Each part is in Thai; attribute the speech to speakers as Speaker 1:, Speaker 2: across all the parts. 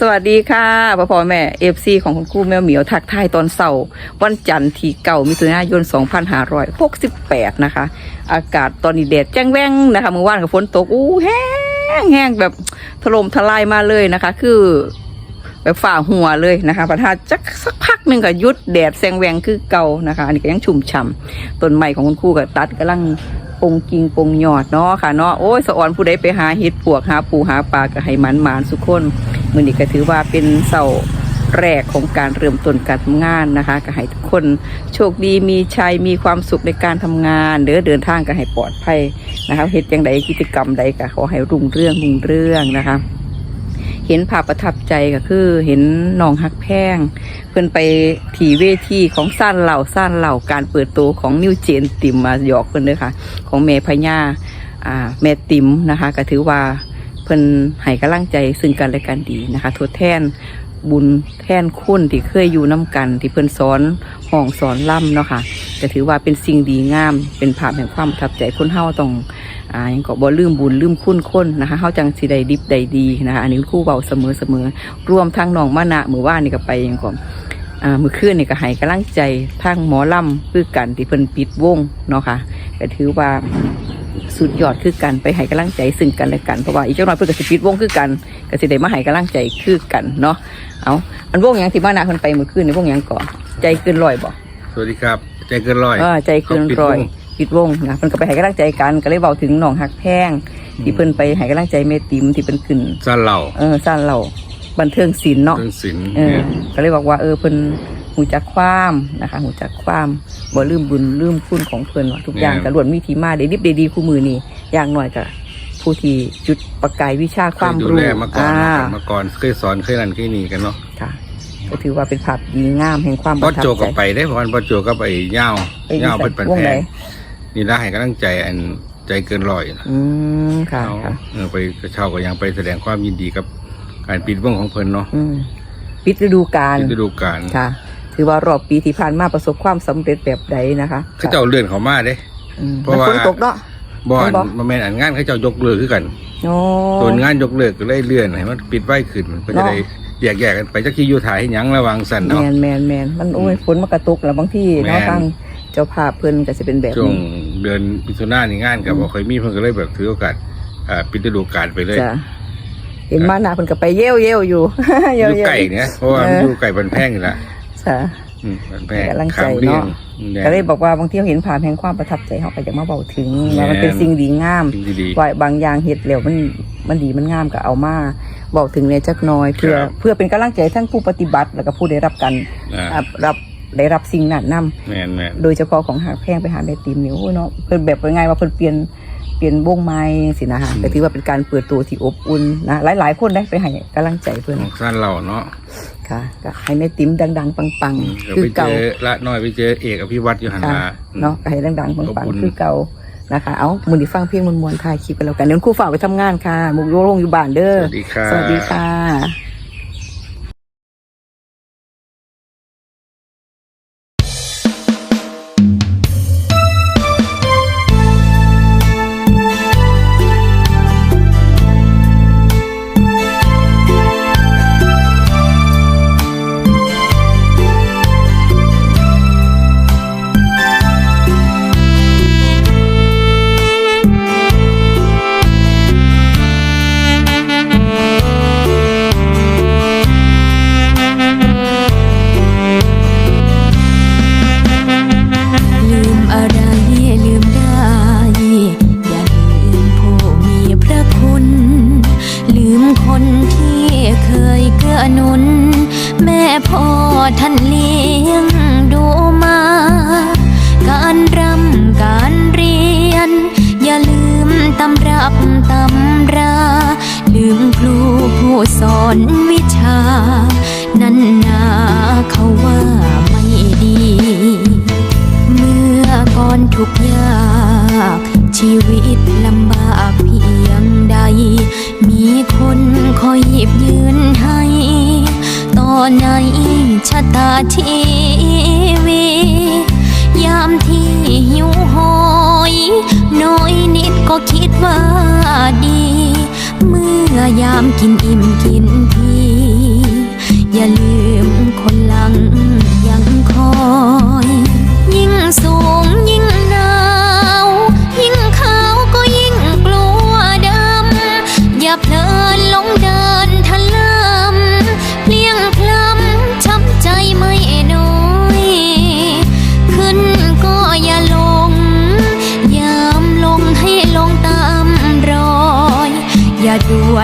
Speaker 1: สวัสดีค่ะพ่อพ่อแม่เอฟซีของคุณครูแมวเหมียวทักทายตอนเสาร์วันจันทร์ที่เก่ามิถุนายน 2568 นะคะ อากาศตอนนี้แดดแจ้งแว่งนะคะเมื่อวานกับฝนตกอู้แห้งแห้งแบบถล่มทลายมาเลยนะคะ คือแบบฝ่าหัวเลยนะคะประทาจักสักพักหนึ่งก็ยุดแดดแซงแวงคือเก่านะคะ อันนี้ก็ยังชุ่มฉ่ำต้นใหม่ของคุณครูกับตัดกำลังปงกิงปงยอดเนาะค่ะเนาะโอ้ยสะออนผู้ใดไปหาเห็ดปวกหาปูหาปลาก็ให้มันหมานสุกคน มือนี้ก็ถือว่าเป็นเสาแรกของการเริ่มต้นการทำงานนะคะ ก็ให้ทุกคนโชคดีมีชัยมีความสุขในการทำงานเด้อเดินทางก็ให้ปลอดภัยนะคะเฮ็ดอย่างใดกิจกรรมใดก็ขอให้รุ่งเรื่องรุ่งเรื่องนะคะ เห็นภาพประทับใจก็คือเห็นน้องฮักแพงเพื่อนไปถีเวทีของสั้นเหล่าสั้นเหล่าการเปิดตัวของนิวเจนติมมาหยอกเพื่อนเลยค่ะ ของเมพญาอ่าแม่ติมนะคะก็ถือว่า เพิ่นให้กำลังใจซึ่งกันและกันดีนะคะ ทดแทนบุญแทนคุณที่เคยอยู่น้กัน ที่เพิ่นสอนห้องสอนล่ำเนาะค่ะก็ถือว่าเป็นสิ่งดีงาม เป็นภาพแห่งความประทับใจคนเฮาต้องอ่ายังก็บ่ลืมบุญลืมคุณคนนะคะเฮาจังสิได้ดิบได้ดีนะคะอันนี้คู่เบาเสมอเสมอรวมทั้งน้องมานะมือว่านี่ก็ไปยังก่อนอ่ามือคืนนี่ก็ให้กำลังใจทางหมอล่ำคือกันที่เพิ่นปิดวงเนาะค่ะก็ถือว่า สุดยอดคือกันไปให้กำลังใจซึ่งกันและกันเพราะว่าอีกเจ้าหน่อยเพิ่นก็สิปิดวงคือกันก็สิได้มาให้กำลังใจคือกันเนาะเอาอันวงหยังที่มานะเพิ่นไปมือคืนในวงหยังก่อนใจเกินร้อยบ่
Speaker 2: สวัสดีครับ ใจเกินร้อย
Speaker 1: เออใจเกินร้อยปิดวงนะเพิ่นก็ไปให้กำลังใจกันก็เลยเบาถึงหนองหักแพงที่เพิ่นไปให้กำลังใจเมติมที่เพิ่นขึ้น
Speaker 2: ซาเหล่า
Speaker 1: เออสร้างเราบันเทิงศิลป์เนาะ
Speaker 2: เรื่องศิลป์
Speaker 1: เออก็เลยบอกว่าเออเพิ่น หูจักความนะคะหูจักความบ่ลืมบุญลืมคุณของเพิ่นว่าทุกอย่างก็ล้วนมีที่มาได้ดิบได้ดีคู่มือนี่อย่างน้อยก็ผู้ที่จุดประกายวิชาค
Speaker 2: เคยวา
Speaker 1: ม
Speaker 2: ดู
Speaker 1: รู้
Speaker 2: แลมาก่อน
Speaker 1: อ่า
Speaker 2: มาก่อนเคยสอนเคยนั่นเคยนี่กันเนาะ
Speaker 1: ค่ะก็ถือว่าเป็นภาพดีงามแห่งความป
Speaker 2: บอ
Speaker 1: ระ
Speaker 2: ส
Speaker 1: ทับ
Speaker 2: โจ
Speaker 1: ใจ
Speaker 2: ก็ไปได้เพราะวันบอสโจก็ไปเย่า
Speaker 1: ไป
Speaker 2: เย่าเป็นปัน
Speaker 1: วง
Speaker 2: แพ
Speaker 1: ไหน
Speaker 2: งนี่ได้ให้กำลังใจอันใจเกินร้อยนะ
Speaker 1: อืมค่ะ
Speaker 2: เอา
Speaker 1: ค่ะ
Speaker 2: เออไปกระเช้าก็ยังไปแสดงความยินดีกับการปิดวงของเพิ่นเนาะ
Speaker 1: อืมปิดฤดูกาล
Speaker 2: ที่ฤดูกาล
Speaker 1: ค่ะ ถือว่ารอบปีที่ผ่านมาประสบความสำเร็จแบบใดนะคะ
Speaker 2: เขาเจ้าเลื่อนเขามาเด้
Speaker 1: อืม
Speaker 2: เพราะว่า
Speaker 1: ฝนตกเนาะ
Speaker 2: บอ
Speaker 1: ไม่
Speaker 2: ล
Speaker 1: บอก
Speaker 2: มาแม่นอันงานเขาเจ้ายกเลิกคือกัน
Speaker 1: โอ้
Speaker 2: ส่วนงานยกเลิกก็เลยเลื่อนให้มันปิดไว้ขึ้นก็จะ
Speaker 1: เนาะ
Speaker 2: ได้แยกแยกกันไปจักที่อยู่ถ่ายให้หยังระวังสั่น
Speaker 1: แม
Speaker 2: เนาะ
Speaker 1: นแมนแมนมันโอ้ยฝนมากระตุกแล้วบางที่
Speaker 2: แม่
Speaker 1: เนาะ
Speaker 2: น
Speaker 1: ทางเจ้าภาพเพิ่นก็จะเป็นแบบ
Speaker 2: ช่วง
Speaker 1: นี้
Speaker 2: เดือนมิถุนายนนี่งานกับ
Speaker 1: อืม
Speaker 2: บ่ค่อยมีเพิ่นก็เลยแบบถือโอกาสอ่าปิดฤดูกาลไปเลย
Speaker 1: จ้ะเห็นมาหนาเพิ่นก็ไปเยี่ยวเยี่ยวอยู่
Speaker 2: อ
Speaker 1: เยี่ยว
Speaker 2: ยู่
Speaker 1: เยี่ยว
Speaker 2: ไก่เนี่ยเพราะว่า
Speaker 1: เออ
Speaker 2: มันอยู่ไก่บันแพงนี่แหละ
Speaker 1: จ้ะ
Speaker 2: อืมบันแพง
Speaker 1: ให้กำลังใจ
Speaker 2: ขามเรียง
Speaker 1: เนาะ
Speaker 2: เนี่ย
Speaker 1: ก็เลยบอกว่าบางทีเราเห็นภาพแห่งความประทับใจเขาก็อยากมาเบาถึง
Speaker 2: แม่น
Speaker 1: ว่ามันเป็นสิ่งดีงาม
Speaker 2: สิ่งที่ดี
Speaker 1: ว่าบางอย่างเห็ดแล้วมันมันดีมันงามก็เอามาบอกถึงในจักหน้อยเพื่อ
Speaker 2: ครับ
Speaker 1: เพื่อเป็นกำลังใจทั้งผู้ปฏิบัติ แล้วก็ผู้ได้รับการ
Speaker 2: อ่า
Speaker 1: อ่ารับได้รับสิ่งนั้นนํ
Speaker 2: แม่นแม่น
Speaker 1: โดยเฉพาะของหางแพงไปหาแม่ติมนี่โอ้ยเนาะเพิ่นแบบว่าไงว่าเพิ่นเปลี่ยนเปลี่ยนวงไม้สินะฮะก็ถือว่าเป็นการเปิดตัวที่อบอุ่นนะหลายๆคนได้ไปให้กำลังใจเพิ่น
Speaker 2: ของสั้นเราเนาะ
Speaker 1: ค่ะก็ให้แม่ติมดัง ๆ ปัง
Speaker 2: อืม
Speaker 1: ๆ
Speaker 2: เดี๋ยว
Speaker 1: คือ
Speaker 2: ไปเจ
Speaker 1: เก่า
Speaker 2: อละน้อยไปเจอเอกอภิวัตอยู่หัน
Speaker 1: ค่ะ
Speaker 2: มา
Speaker 1: เนาะก็ให้ดังๆปั
Speaker 2: อบ
Speaker 1: ง
Speaker 2: อุ่น
Speaker 1: ๆคือเก่านะคะ เอามือดีฟังเพลงมวนๆถ่ายคลิปกันแล้วกันเดี๋ยวครู่ฝากไปทำงานค่ะมุกโยงอยู่บ้านเด้อ
Speaker 2: สวัสดีครับ
Speaker 1: สวัสดีค่ะ
Speaker 3: ท่านเลี้ยงดูมา การรำการเรียน อย่าลืมตำรับตำรา ลืมครูผู้สอนวิชา นั่นนาเขาว่าไม่ดี เมื่อก่อนทุกยาก ชีวิตลำบากเพียงใด มีคนคอยหยิบยืนให้ ในชะตาชีวิยามที่หิวโหย น้อยนิดก็คิดว่าดี เมื่อยามกินอิ่มกินพีอย่าลืมคนหลังยังคอย ยิ่งสูงยิ่ง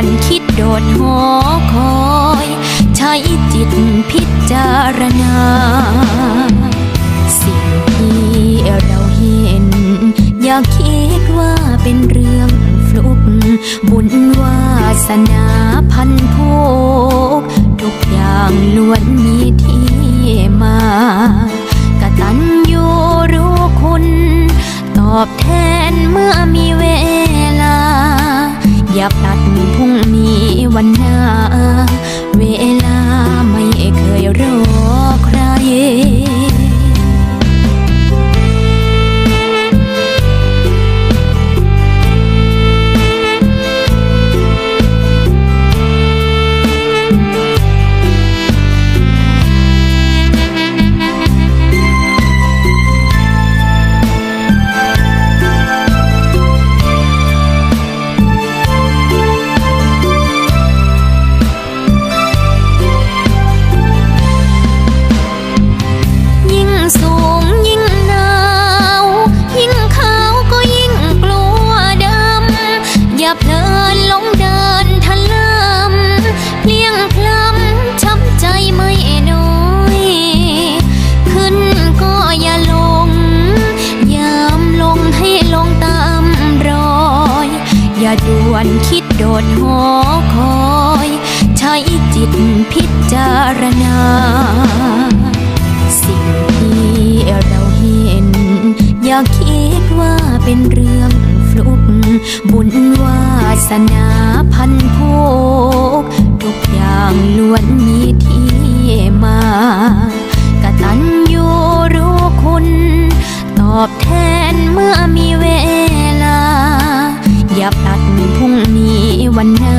Speaker 3: วนคิดโดดหอคอย ใช้จิตพิจารณา สิ่งที่เราเห็น อย่าคิดว่าเป็นเรื่องฟลุก บุญวาสนาพันโพกทุกอย่างล้วนมีที่มากตัญญูรู้คุณ ตอบแทนเมื่อมีเวลา อย่าพลัดพุ่ง วันหน้า เวลาไม่เคยรอใคราด่วนคิดโดดหอคอย ใช้จิตพิจารณา สิ่งที่เราเห็น อย่าคิดว่าเป็นเรื่องฟลุก บุญวาสนาพันโพกทุกอย่างล้วนมีที่มากตัญยูรู้คุณ ตอบแทนเมื่อมีเว อย่าบลัดพรุ่งนี้วันหน้า